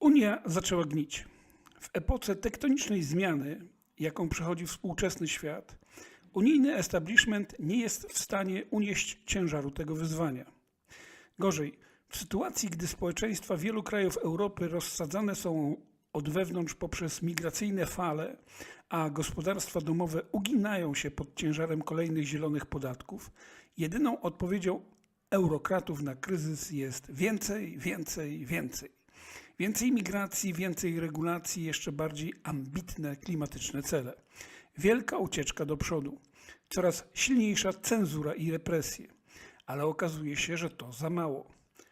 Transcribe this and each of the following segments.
Unia zaczęła gnić. W epoce tektonicznej zmiany, jaką przechodzi współczesny świat, unijny establishment nie jest w stanie unieść ciężaru tego wyzwania. Gorzej, w sytuacji, gdy społeczeństwa wielu krajów Europy rozsadzane są od wewnątrz poprzez migracyjne fale, a gospodarstwa domowe uginają się pod ciężarem kolejnych zielonych podatków, jedyną odpowiedzią eurokratów na kryzys jest więcej, więcej, więcej. Więcej migracji, więcej regulacji, jeszcze bardziej ambitne klimatyczne cele. Wielka ucieczka do przodu, coraz silniejsza cenzura i represje. Ale okazuje się, że to za mało.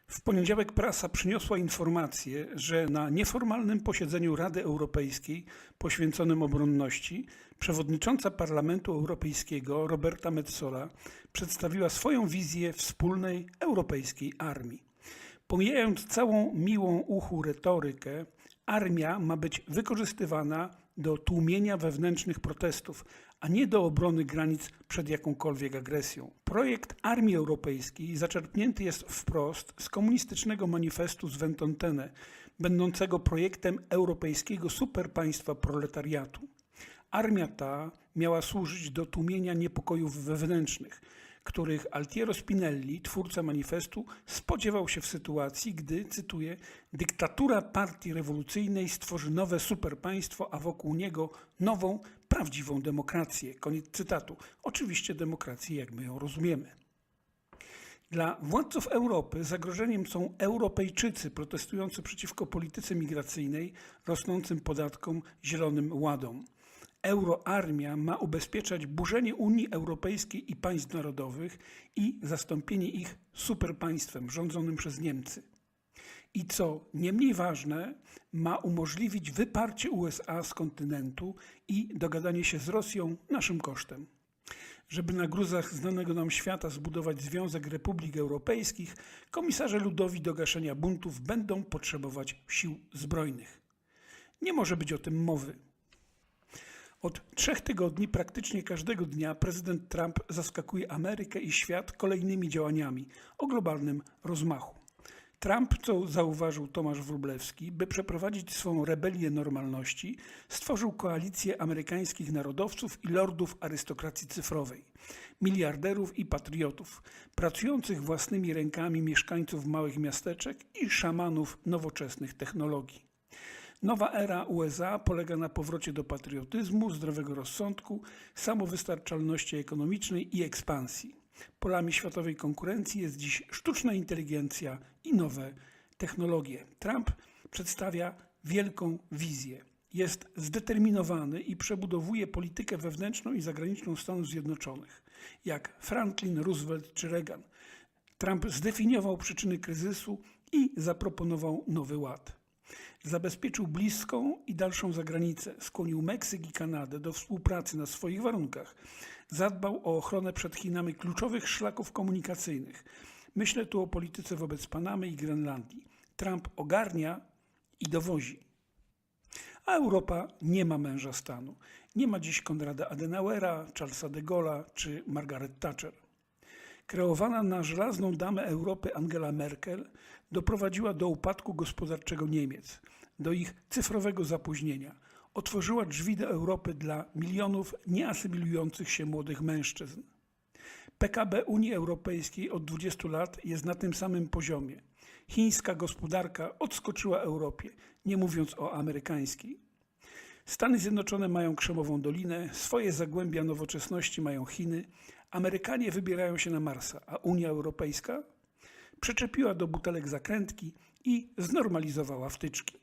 W poniedziałek prasa przyniosła informację, że na nieformalnym posiedzeniu Rady Europejskiej poświęconym obronności przewodnicząca Parlamentu Europejskiego Roberta Metsola przedstawiła swoją wizję wspólnej europejskiej armii. Pomijając całą miłą uchu retorykę, armia ma być wykorzystywana do tłumienia wewnętrznych protestów, a nie do obrony granic przed jakąkolwiek agresją. Projekt Armii Europejskiej zaczerpnięty jest wprost z komunistycznego manifestu z Ventotene, będącego projektem europejskiego superpaństwa proletariatu. Armia ta miała służyć do tłumienia niepokojów wewnętrznych, których Altiero Spinelli, twórca manifestu, spodziewał się w sytuacji, gdy, cytuję, dyktatura partii rewolucyjnej stworzy nowe superpaństwo, a wokół niego nową, prawdziwą demokrację. Koniec cytatu. Oczywiście demokrację, jak my ją rozumiemy. Dla władców Europy zagrożeniem są Europejczycy protestujący przeciwko polityce migracyjnej, rosnącym podatkom, zielonym ładom. Euroarmia ma ubezpieczać burzenie Unii Europejskiej i państw narodowych i zastąpienie ich superpaństwem rządzonym przez Niemcy. I co nie mniej ważne, ma umożliwić wyparcie USA z kontynentu i dogadanie się z Rosją naszym kosztem. Żeby na gruzach znanego nam świata zbudować Związek Republik Europejskich, komisarze ludowi do gaszenia buntów będą potrzebować sił zbrojnych. Nie może być o tym mowy. Od trzech tygodni, praktycznie każdego dnia, prezydent Trump zaskakuje Amerykę i świat kolejnymi działaniami o globalnym rozmachu. Trump, co zauważył Tomasz Wróblewski, by przeprowadzić swą rebelię normalności, stworzył koalicję amerykańskich narodowców i lordów arystokracji cyfrowej, miliarderów i patriotów, pracujących własnymi rękami mieszkańców małych miasteczek i szamanów nowoczesnych technologii. Nowa era USA polega na powrocie do patriotyzmu, zdrowego rozsądku, samowystarczalności ekonomicznej i ekspansji. Polami światowej konkurencji jest dziś sztuczna inteligencja i nowe technologie. Trump przedstawia wielką wizję. Jest zdeterminowany i przebudowuje politykę wewnętrzną i zagraniczną Stanów Zjednoczonych, jak Franklin Roosevelt czy Reagan. Trump zdefiniował przyczyny kryzysu i zaproponował nowy ład. Zabezpieczył bliską i dalszą zagranicę, skłonił Meksyk i Kanadę do współpracy na swoich warunkach. Zadbał o ochronę przed Chinami kluczowych szlaków komunikacyjnych. Myślę tu o polityce wobec Panamy i Grenlandii. Trump ogarnia i dowozi. A Europa nie ma męża stanu. Nie ma dziś Konrada Adenauera, Charlesa de Gaulle'a czy Margaret Thatcher. Kreowana na żelazną damę Europy Angela Merkel doprowadziła do upadku gospodarczego Niemiec, do ich cyfrowego zapóźnienia. Otworzyła drzwi do Europy dla milionów nieasymilujących się młodych mężczyzn. PKB Unii Europejskiej od 20 lat jest na tym samym poziomie. Chińska gospodarka odskoczyła Europie, nie mówiąc o amerykańskiej. Stany Zjednoczone mają krzemową dolinę, swoje zagłębia nowoczesności mają Chiny, Amerykanie wybierają się na Marsa, a Unia Europejska przyczepiła do butelek zakrętki i znormalizowała wtyczki.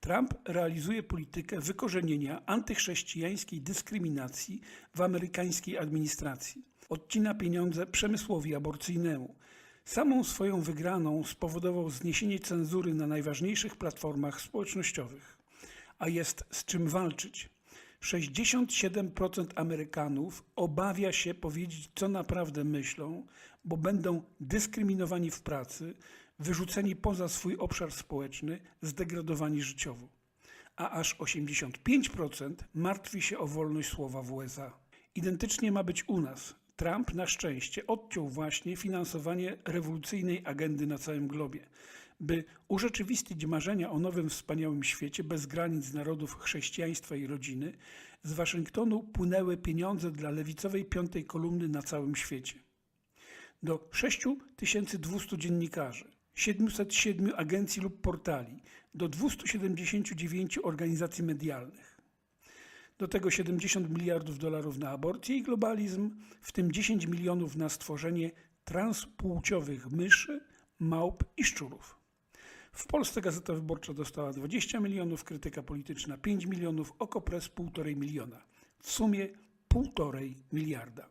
Trump realizuje politykę wykorzenienia antychrześcijańskiej dyskryminacji w amerykańskiej administracji. Odcina pieniądze przemysłowi aborcyjnemu. Samą swoją wygraną spowodował zniesienie cenzury na najważniejszych platformach społecznościowych. A jest z czym walczyć. 67% Amerykanów obawia się powiedzieć, co naprawdę myślą, bo będą dyskryminowani w pracy, wyrzuceni poza swój obszar społeczny, zdegradowani życiowo. A aż 85% martwi się o wolność słowa w USA. Identycznie ma być u nas. Trump na szczęście odciął właśnie finansowanie rewolucyjnej agendy na całym globie. By urzeczywistnić marzenia o nowym wspaniałym świecie bez granic narodów chrześcijaństwa i rodziny, z Waszyngtonu płynęły pieniądze dla lewicowej piątej kolumny na całym świecie. Do 6200 dziennikarzy, 707 agencji lub portali, do 279 organizacji medialnych. Do tego 70 miliardów dolarów na aborcję i globalizm, w tym 10 milionów na stworzenie transpłciowych myszy, małp i szczurów. W Polsce Gazeta Wyborcza dostała 20 milionów, Krytyka Polityczna 5 milionów, Okopres 1,5 miliona. W sumie 1,5 miliarda.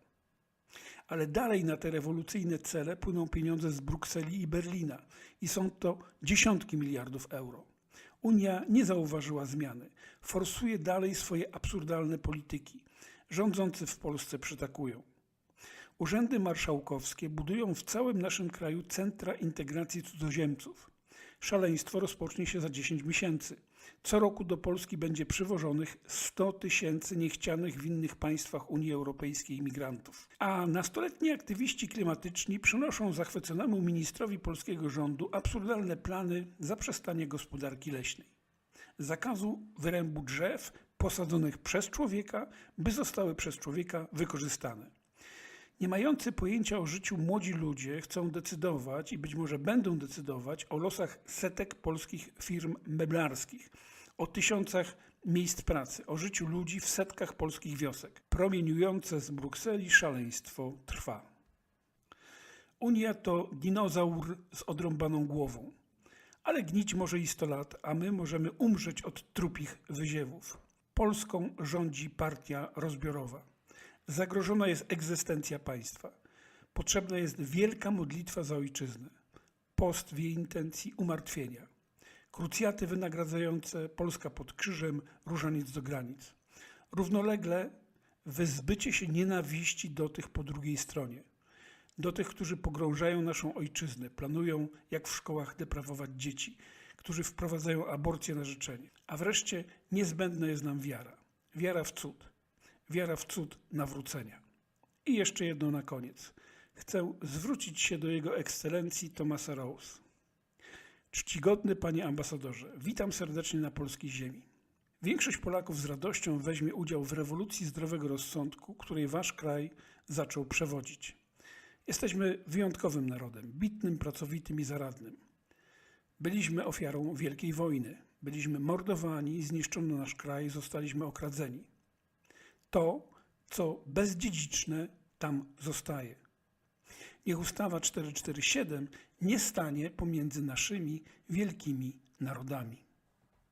Ale dalej na te rewolucyjne cele płyną pieniądze z Brukseli i Berlina i są to dziesiątki miliardów euro. Unia nie zauważyła zmiany, forsuje dalej swoje absurdalne polityki. Rządzący w Polsce przytakują. Urzędy marszałkowskie budują w całym naszym kraju centra integracji cudzoziemców. Szaleństwo rozpocznie się za 10 miesięcy. Co roku do Polski będzie przywożonych 100 tysięcy niechcianych w innych państwach Unii Europejskiej imigrantów. A nastoletni aktywiści klimatyczni przynoszą zachwyconemu ministrowi polskiego rządu absurdalne plany zaprzestania gospodarki leśnej. Zakazu wyrębu drzew posadzonych przez człowieka, by zostały przez człowieka wykorzystane. Nie mający pojęcia o życiu młodzi ludzie chcą decydować i być może będą decydować o losach setek polskich firm meblarskich, o tysiącach miejsc pracy, o życiu ludzi w setkach polskich wiosek. Promieniujące z Brukseli szaleństwo trwa. Unia to dinozaur z odrąbaną głową, ale gnić może i 100 lat, a my możemy umrzeć od trupich wyziewów. Polską rządzi partia rozbiorowa. Zagrożona jest egzystencja państwa. Potrzebna jest wielka modlitwa za ojczyznę. Post w jej intencji umartwienia. Krucjaty wynagradzające, Polska pod krzyżem, różaniec do granic. Równolegle wyzbycie się nienawiści do tych po drugiej stronie. Do tych, którzy pogrążają naszą ojczyznę, planują jak w szkołach deprawować dzieci, którzy wprowadzają aborcję na życzenie. A wreszcie niezbędna jest nam wiara. Wiara w cud wiara w cud nawrócenia. I jeszcze jedno na koniec. Chcę zwrócić się do Jego Ekscelencji Thomasa Rose. Czcigodny Panie Ambasadorze, witam serdecznie na polskiej ziemi. Większość Polaków z radością weźmie udział w rewolucji zdrowego rozsądku, której Wasz kraj zaczął przewodzić. Jesteśmy wyjątkowym narodem, bitnym, pracowitym i zaradnym. Byliśmy ofiarą wielkiej wojny. Byliśmy mordowani, zniszczono nasz kraj, zostaliśmy okradzeni to, co bezdziedziczne tam zostaje. Niech ustawa 447 nie stanie pomiędzy naszymi wielkimi narodami.